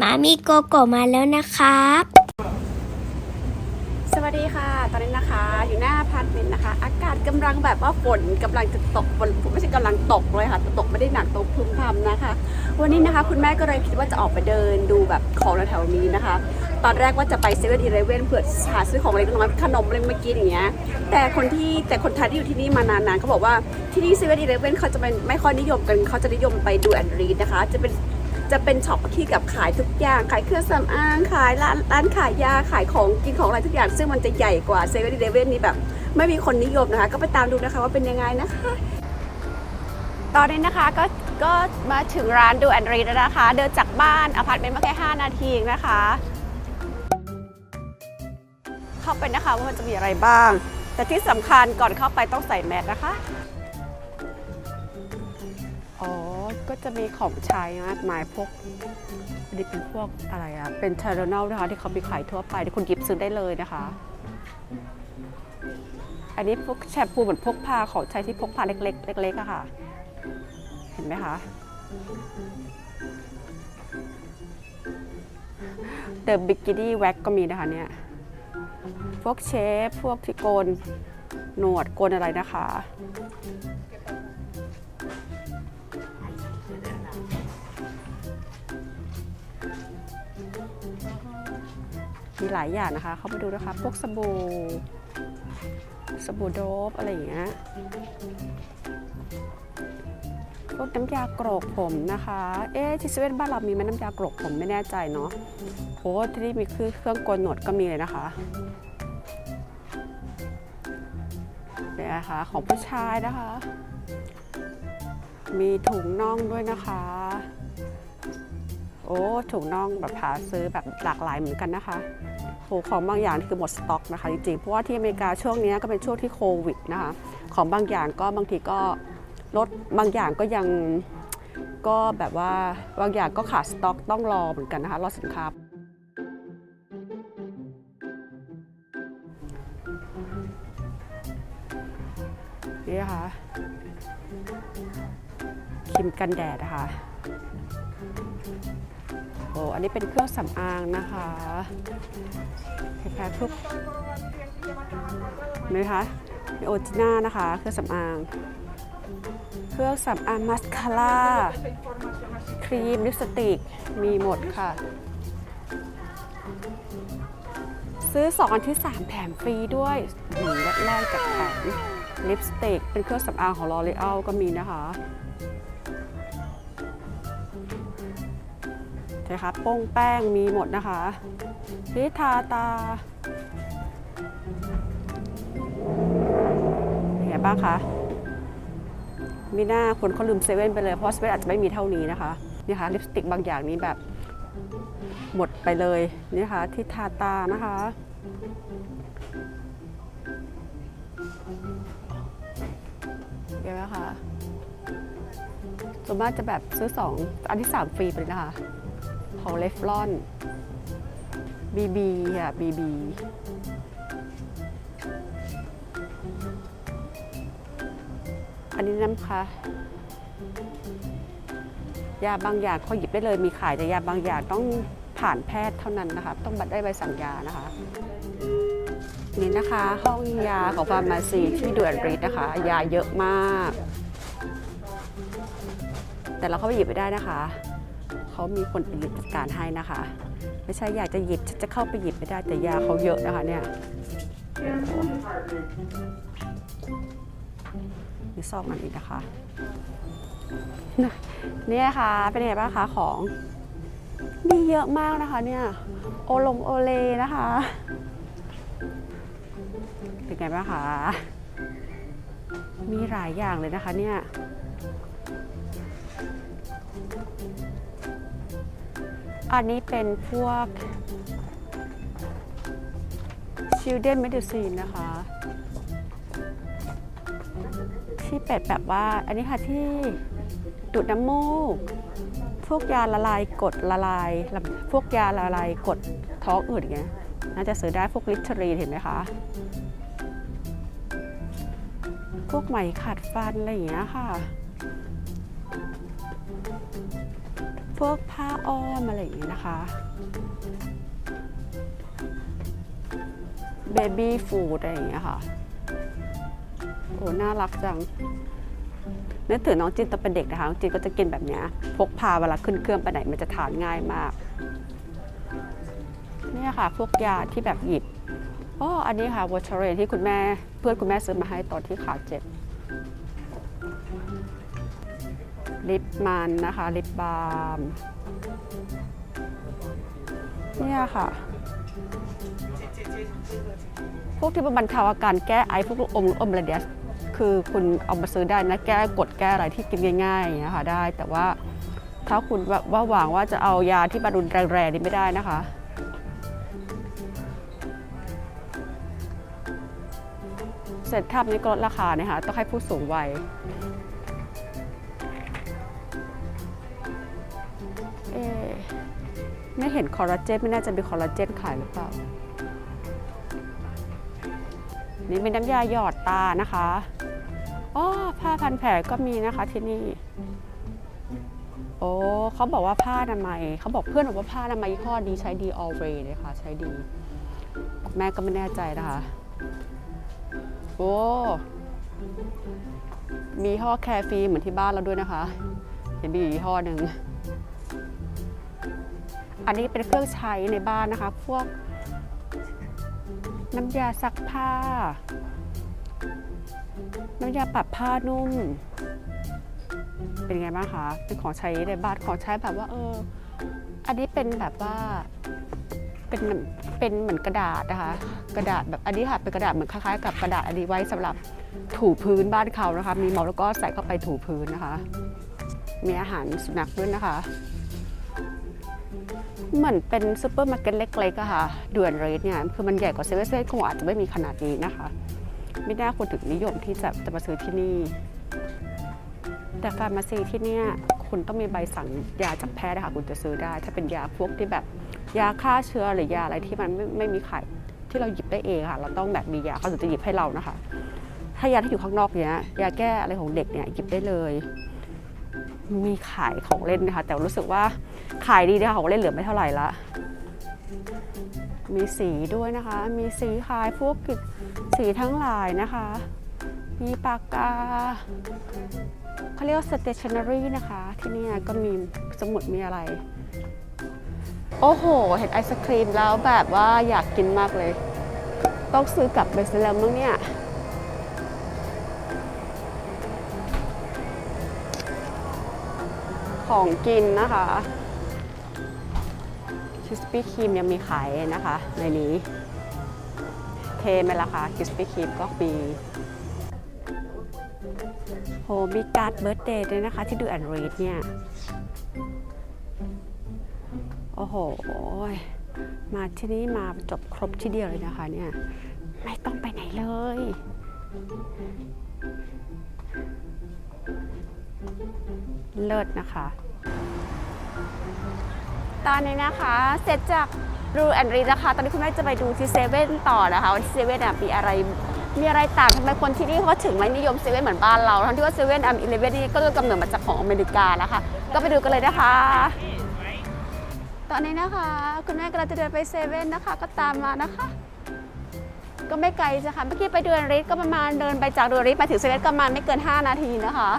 มามีโกโกมาแล้วนะครับ สวัสดีค่ะ ตอนนี้นะคะ อยู่หน้าพาร์ตเมนต์นะคะ อากาศกำลังแบบว่าฝนกำลังจะตกฝนไม่ใช่กำลังตกเลยค่ะแต่ตกไม่ได้หนักตกพึมพำนะคะ วันนี้นะคะ คุณแม่ก็เลยคิดว่าจะออกไปเดินดูแบบของแถวๆนี้นะคะ ตอนแรกว่าจะไปเซเว่นอีเลฟเว่นเพื่อหาซื้อของเล็กน้อยขนมอะไรเมื่อกี้อย่างเงี้ยแต่คนที่แต่คนไทยที่อยู่ที่นี่มานานๆเขาบอกว่าที่นี่เซเว่นอีเลฟเว่นเขาจะเป็นไม่ค่อยนิยมกันเขาจะนิยมไปดูแอนด์รีดนะคะ จะเป็น จะเป็นช็อปที่กับขายทุกอย่าง ขายเครื่องสำอาง ขายร้านร้านขายยา ขายของกินของอะไรทุกอย่าง ซึ่งมันจะใหญ่กว่าเซเว่นเดเว่นนี่แบบ ไม่มีคนนิยมนะคะ ก็ไปตามดูนะคะว่าเป็นยังไงนะคะ ตอนนี้นะคะก็ก็มาถึงร้านดูแอนดรีแล้วนะคะ เดินจากบ้านอพาร์ตเมนต์มาแค่ 5 นาทีเองนะคะ เข้าไปนะคะว่ามันจะมีอะไรบ้าง แต่ที่สำคัญก่อนเข้าไปต้องใส่แมสนะคะ อ๋อ ก็จะมีของใช้มากมายพวกอันนี้เป็นพวกอะไรอะเป็นเทอร์โนลนะคะที่เขามีขายทั่วไปที่คุณหยิบซื้อได้เลยนะคะ อันนี้พวกแชมพูเหมือนพกพาของใช้ที่พกพาเล็กๆเล็กๆอะค่ะ เห็นไหมคะเดอะบิก i นี่แว็กก็มีนะคะเนี่ย พวกเชฟ พวกที่โกน หนวดโกนอะไรนะคะ มีหลายอย่างนะคะ เข้าไปดูนะคะ พวกสบู่ สบู่โดบอะไรอย่างเงี้ย พวกน้ำยากรกผมนะคะ เอ๊ะที่เซเว่นบ้านเรามีไหมน้ำยากรกผมไม่แน่ใจเนาะโอ้ที่นี่มีคือเครื่องโกนหนวดก็มีเลยนะคะเนี่ยนะคะของผู้ชายนะคะ มีถุงน่องด้วยนะคะ โอ้ถุงน่องแบบหาซื้อแบบหลากหลายเหมือนกันนะคะโหของบางอย่างนี่คือหมดสต็อกนะคะจริงๆเพราะว่าที่อเมริกาช่วงนี้ก็เป็นช่วงที่โควิดนะคะของบางอย่างก็บางทีก็ลดบางอย่างก็ยังก็แบบว่าบางอย่างก็ขาดสต็อกต้องรอเหมือนกันนะคะรอสินค้านี่นะคะครีมกันแดดนะคะ โอ้อันนี้เป็นเครื่องสำอางนะคะคล้ายๆพวกเห็นไหมคะมีโอจิน่านะคะ เครื่องสำอาง เครื่องสำอางมัสคาร่า ครีมลิปสติก มีหมดค่ะ ซื้อ2อันที่ 3 แถมฟรีด้วยหนึ่งแรกกับแถมลิปสติก เป็นเครื่องสำอางของ L'Oreal ก็มีนะคะ ใช่คะโป้งแป้งมีหมดนะคะที่ทาตาเป็นไงบ้างคะมีหน้าคนเขาลืมเซเว่นไปเลยเพราะเซเว่นอาจจะไม่มีเท่านี้นะคะนี่ค่ะลิปสติกบางอย่างนี้แบบหมดไปเลยนี่ค่ะที่ทาตานะคะเห็นไหมคะส่วนมากจะแบบซื้อ 2 อันที่ 3 ฟรีไปเลยนะคะ ของเลฟลอนบีบีอะบีบีอันนี้น้ำคะยาบางอย่างเขาหยิบได้เลยมีขายแต่ยาบางอย่างต้องผ่านแพทย์เท่านั้นนะคะต้องบัตรได้ใบสั่งยานะคะ นี่นะคะห้องยาของฟาร์มาซีที่ดูแอนรีดนะคะ ยาเยอะมาก แต่เราเข้าไปหยิบไม่ได้นะคะ เขามีคนไปหยิบจัดการให้นะคะ ไม่ใช่อยากจะหยิบจะเข้าไปหยิบไม่ได้แต่ยาเขาเยอะนะคะเนี่ยมีซองอันนี้นะคะเนี่ยค่ะเป็นไงบ้างคะของมีเยอะมากนะคะเนี่ยโอลงโอเลนะคะเป็นไงบ้างคะมีหลายอย่างเลยนะคะเนี่ย อันนี้เป็นพวก children medicine นะคะ ที่เป็ดแบบว่า อันนี้ค่ะที่ดูดน้ำมูก พวกยาละลายกดละลาย พวกยาละลายกดท้องอืดอย่างเงี้ยน่าจะซื้อได้พวกลิทเทอรีเห็นไหมคะ พวกไหมขัดฟันอะไรอย่างเงี้ยค่ะ พวกผ้าอ้อมอะไรอย่างเงี้ยนะคะเบบี้ฟูดอะไรอย่างเงี้ยค่ะ โอ้ น่ารักจังนึกถึงน้องจินตอนเป็นเด็กนะคะ น้องจินก็จะกินแบบเนี้ย พกพาเวลาขึ้นเครื่องไปไหนมันจะทานง่ายมาก เนี่ยค่ะ พวกยาที่แบบหยิบอ๋ออันนี้ค่ะวอชเรนที่คุณแม่ เพื่อนคุณแม่ซื้อมาให้ตอนที่ขาเจ็บ ลิปมันนะคะ ลิปบาล์มเนี่ยค่ะ พวกที่บรรเทาอาการแก้ไอพวกลูกอมลูกอมอะไรเดียคือคุณเอามาซื้อได้นะแก้กดแก้อะไรที่กินง่ายๆอย่างเงี้ยค่ะได้ แต่ว่าถ้าคุณว่าหวังว่าจะเอายาที่บรรดุนแรงๆนี่ไม่ได้นะคะเสร็จทับนี้ก็ลดราคาเนี่ยค่ะต้องให้ผู้สูงวัย ไม่เห็นคอลลาเจนไม่น่าจะมีคอลลาเจนขายหรือเปล่า นี่เป็นน้ำยาหยอดตานะคะอ๋อผ้าพันแผลก็มีนะคะที่นี่ โอ้เขาบอกว่าผ้าอนามัยเขาบอกเพื่อนบอกว่าผ้าอนามัยยี่ห้อนี้ใช้ดี always เลยค่ะใช้ดี แม่ก็ไม่แน่ใจนะคะ โอ้มียี่อแคร์ฟรีเหมือนที่บ้านเราด้วยนะคะ เห็นมีอยู่ยี่ห้อหนึ่ง อันนี้เป็นเครื่องใช้ในบ้านนะคะ พวกน้ำยาซักผ้า น้ำยาปรับผ้านุ่ม เป็นไงบ้างคะ เป็นของใช้ในบ้านของใช้แบบว่า เออ อันนี้เป็นแบบว่า เป็นเป็นเหมือนกระดาษนะคะ กระดาษแบบอันนี้ค่ะเป็นกระดาษเหมือนคล้ายๆกับกระดาษอันนี้ไว้สำหรับถูพื้นบ้านเขานะคะ มีเมาแล้วก็ใส่เข้าไปถูพื้นนะคะ มีอาหารสุนัขด้วยนะคะ เหมือนเป็นซูเปอร์มาร์เก็ตเล็กๆอะค่ะด่วนเรทเนี่ยคือมันใหญ่กว่าเซเว่นเซเว่นคงอาจจะไม่มีขนาดนี้นะคะ ไม่น่าคนถึงนิยมที่จะจะมาซื้อที่นี่ แต่ฟาร์มาซีที่เนี่ยคุณต้องมีใบสั่งยาจากแพทย์นะคะคุณจะซื้อได้ ถ้าเป็นยาพวกที่แบบยาฆ่าเชื้อหรือยาอะไรที่มันไม่ไม่มีขายที่เราหยิบได้เองค่ะ เราต้องแบบมียาเขาถึงจะหยิบให้เรานะคะ ถ้ายาที่อยู่ข้างนอกเนี้ยยาแก้อะไรของเด็กเนี่ยหยิบได้เลย มีขายของเล่นนะคะ แต่รู้สึกว่าขายดีนะคะของเล่นเหลือไม่เท่าไหร่ละมีสีด้วยนะคะ มีสีขายพวกสีทั้งหลายนะคะ มีปากกาเขาเรียกว่า stationery นะคะ ที่นี่ก็มีสมุดมีอะไร โอ้โห เห็นไอศครีมแล้วแบบว่าอยากกินมากเลย ต้องซื้อกลับไปซะแล้วมั้งเนี่ย ของกินนะคะคิสปี้ครีมยังมีขายนะคะ ในนี้ เทไหมล่ะคะคิสปี้ครีมก็มีโหมีการ์ดเบิร์ตเดย์ด้วยนะคะ ที่ดูแอนรีดเนี่ย โอ้โห มาที่นี่มาจบครบที่เดียวเลยนะคะเนี่ย ไม่ต้องไปไหนเลย เลิศนะคะ ตอนนี้นะคะเสร็จจากรูแอนรีนะคะ ตอนนี้คุณแม่จะไปดูที่เซเว่นต่อนะคะว่าที่เซเว่นมีอะไรมีอะไรต่างทำไมคนที่นี่เขาถึงไม่นิยมเซเว่นเหมือนบ้านเราทั้งที่ว่าเซเว่นอัมอีเลเว่นนี่ก็กำเนิดมาจากของอเมริกานะคะ ก็ไปดูกันเลยนะคะ ตอนนี้นะคะ คุณแม่กำลังจะเดินไปเซเว่นนะคะ ก็ตามมานะคะ ก็ไม่ไกลจ้ะค่ะเมื่อกี้ไปเดูแอนรีก็ประมาณเดินไปจากเดูแอนรีไปถึงเซเว่นก็ประมาณไม่เกิน 5 นาทีนะคะ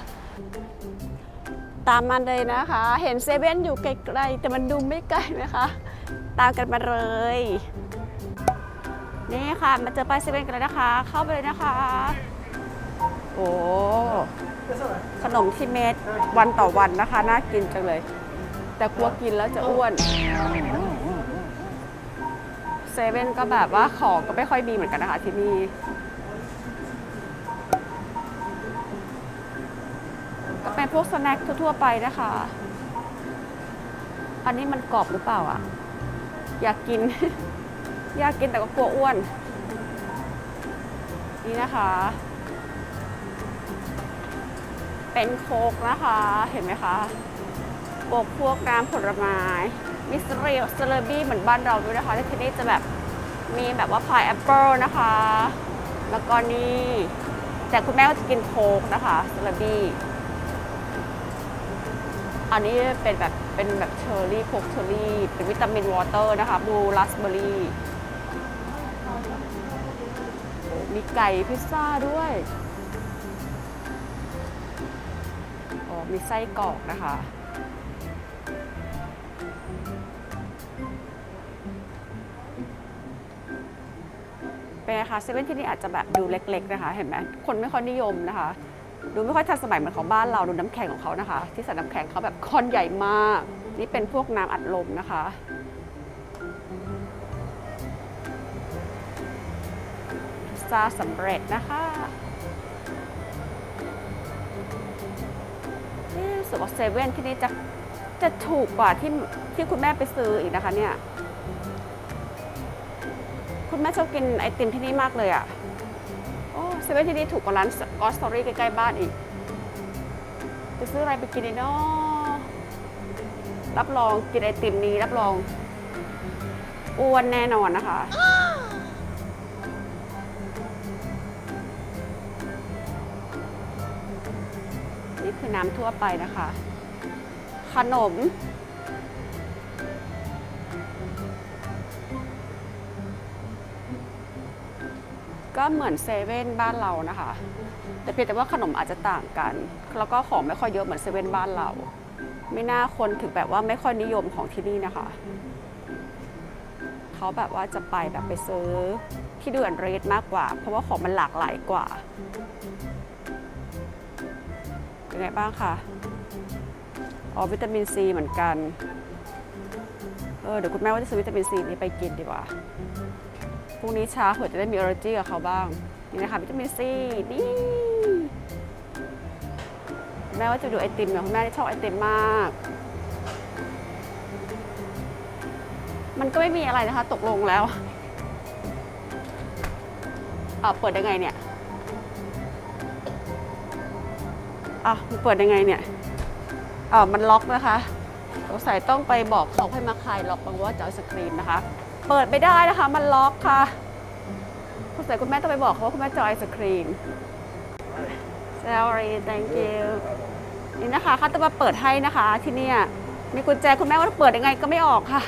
ตามมันเลยนะคะ เห็นเซเว่นอยู่ไกลๆ แต่มันดูไม่ไกลนะคะ ตามกันมาเลย นี่ค่ะ มาเจอป้ายเซเว่นกันแล้วนะคะ เข้าไปเลยนะคะ โอ้ขนมที่เมดวันต่อวันนะคะ น่ากินจังเลย แต่กลัวกินแล้วจะอ้วนเซเว่นก็แบบว่าของก็ไม่ค่อยมีเหมือนกันนะคะที่นี่ พวกสแน็คทั่วๆไปนะคะ อันนี้มันกรอบหรือเปล่าอะอยากกิน อยากกินแต่ก็กลัวอ้วน นี่นะคะ เป็นโคกนะคะ เห็นไหมคะโคกพวกน้ำผลไม้มิสเรียลสเลอร์บี้เหมือนบ้านเราด้วยนะคะที่นี่จะแบบมีแบบว่าพายแอปเปิลนะคะ แล้วก็นี่ แต่คุณแม่ก็จะกินโคกนะคะสเลอร์บี้ อันนี้เป็นแบบเป็นแบบเชอร์รี่พวกเชอร์รี่ เป็นวิตามินวอเตอร์นะคะบลูราสเบอร์รี่มีไก่พิซซ่าด้วยอ๋อมีไส้กรอกนะคะ เป็นไงคะเซเว่นที่นี่อาจจะแบบดูเล็กๆนะคะ เห็นไหมคนไม่ค่อยนิยมนะคะ ดูไม่ค่อยทันสมัยเหมือนของบ้านเราดูน้ำแข็งของเขานะคะ ที่ใส่น้ำแข็งเขาแบบค้อนใหญ่มาก นี่เป็นพวกน้ำอัดลมนะคะ พิซซ่าสำเร็จนะคะนี่สึกเซเว่นที่นี่จะจะถูกกว่าที่ที่คุณแม่ไปซื้ออีกนะคะเนี่ย คุณแม่ชอบกินไอติมที่นี่มากเลยอะ่ะ เซเว่นที่นี่ถูกกว่าร้านกอสตอรี่ใกล้ๆบ้านอีก จะซื้ออะไรไปกินดีเนาะรับรองกินไอติมนี้รับรองอ้วนแน่นอนนะคะ นี่คือน้ำทั่วไปนะคะ ขนม ก็เหมือนเซเว่นบ้านเรานะคะ แต่เพียงแต่ว่าขนมอาจจะต่างกัน แล้วก็ของไม่ค่อยเยอะเหมือนเซเว่นบ้านเรา ไม่น่าคนถึงแบบว่าไม่ค่อยนิยมของที่นี่นะคะ เขาแบบว่าจะไปแบบไปซื้อที่เดือนเรทมากกว่า เพราะว่าของมันหลากหลายกว่าเป็นไงบ้างคะอ๋อวิตามินซีเหมือนกัน เออเดี๋ยวคุณแม่ว่าจะซื้อวิตามินซีนี้ไปกินดีกว่า รุ่งนี้เช้าเผื่อจะได้มี allergy กับเขาบ้าง นี่นะคะวิตามินซีนี่แม่ว่าจะดูไอติมเนี่ยคุณแม่ชอบไอติมมาก มันก็ไม่มีอะไรนะคะ ตกลงแล้วอ่าเปิดยังไงเนี่ยอะมันเปิดยังไงเนี่ยอ่ามันล็อกนะคะสงสัยต้องไปบอกเขาให้มาคลายล็อกบางว่าจะเอาไอศครีมนะคะ เปิดไม่ได้นะคะ มันล็อกค่ะคุณใส่คุณแม่ต้องไปบอกเขาว่าคุณแม่จะเอาไอศครีม sorry thank you นี่นะคะเขาจะมาเปิดให้นะคะที่นี่มีกุญแจคุณแม่ว่าเปิดยังไงก็ไม่ออกค่ะ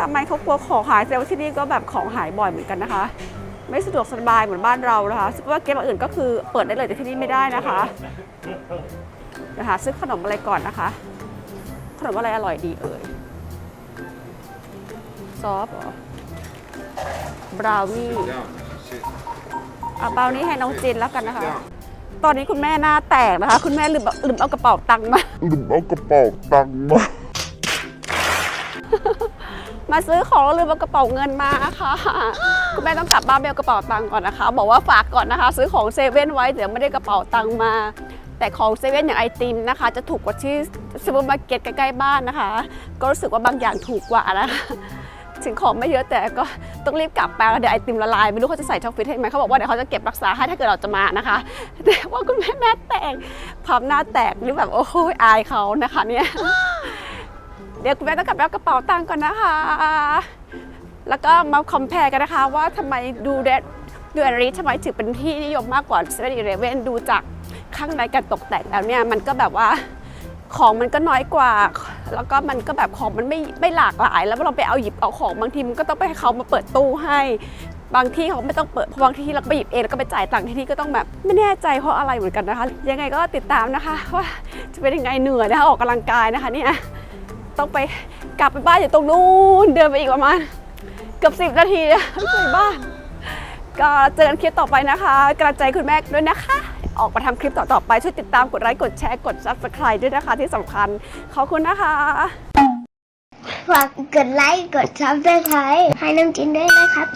ทำไมเขากลัวของหายแต่ว่าที่นี่ก็แบบของหายบ่อยเหมือนกันนะคะ ไม่สะดวกสบายเหมือนบ้านเรานะคะซึ่งว่าเกมอื่นก็คือเปิดได้เลยแต่ที่นี่ไม่ได้นะคะเดี๋ยวหาซื้อขนมอะไรก่อนนะคะ ขนมอะไรอร่อยดีเอ่ย ซอฟต์เหรอบราวนี่ Down. Shit. เอาบราวนี่ให้น้องจินแล้วกันนะคะ ตอนนี้คุณแม่หน้าแตกนะคะ คุณแม่ลืมลืมเอากระเป๋าตังค์มา ลืมเอากระเป๋าตังค์มา มาซื้อของแล้วลืมเอากระเป๋าเงินมาค่ะ คุณแม่ต้องกลับบ้านไปเอากระเป๋าตังค์ก่อนนะคะ บอกว่าฝากก่อนนะคะ ซื้อของเซเว่นไว้เดี๋ยวไม่ได้กระเป๋าตังค์มา แต่ของเซเว่นอย่างไอติมนะคะ จะถูกกว่าที่ซูเปอร์มาร์เก็ตใกล้ๆบ้านนะคะ ก็รู้สึกว่าบางอย่างถูกกว่านะคะ ถึงของไม่เยอะแต่ก็ต้องรีบกลับไปเดี๋ยวไอติมละลาย ไม่รู้เขาจะใส่ช่องฟิตให้ไหมเขาบอกว่าเดี๋ยวเขาจะเก็บรักษาให้ถ้าเกิดเราจะมานะคะ แต่ว่าคุณแม่หน้าแตกความหน้าแตกนี่แบบโอ้โหอายเขานะคะเนี่ยเดี๋ยวคุณแม่ต้องกลับไปเอากระเป๋าตังค์ก่อนนะคะ แล้วก็มาคอมเพลกันนะคะ ว่าทำไมดูเดดูแอนนี้ทำไมถึงเป็นที่นิยมมากกว่าเซเว่นอีเลเว่นดูจากข้างในการตกแต่งแล้วเนี่ยมันก็แบบว่า ของมันก็น้อยกว่า แล้วก็มันก็แบบของมันไม่ไม่หลากหลาย แล้วเราไปเอาหยิบเอาของบางทีมันก็ต้องไปให้เขามาเปิดตู้ให้ บางที่เขาไม่ต้องเปิดเพราะบางที่เราไปหยิบเองแล้วก็ไปจ่ายตังค์ที่นี่ก็ต้องแบบไม่แน่ใจเพราะอะไรเหมือนกันนะคะ ยังไงก็ติดตามนะคะว่าจะเป็นยังไงเหนื่อยนะคะออกกำลังกายนะคะเนี่ยต้องไปกลับไปบ้านอยู่ตรงนู้นเดินไปอีกประมาณเกือบสิบนาทีนะถึงบ้าน ก็เจอกันคลิปต่อไปนะคะกำลังใจคุณแม่ด้วยนะคะ ออกมาทำคลิปต่อๆไป ช่วยติดตามกดไลค์กดแชร์กด subscribe ด้วยนะคะที่สำคัญ ขอบคุณนะคะฝากกดไลค์กดซับสไครต์ให้น้องจินด้วยนะครับ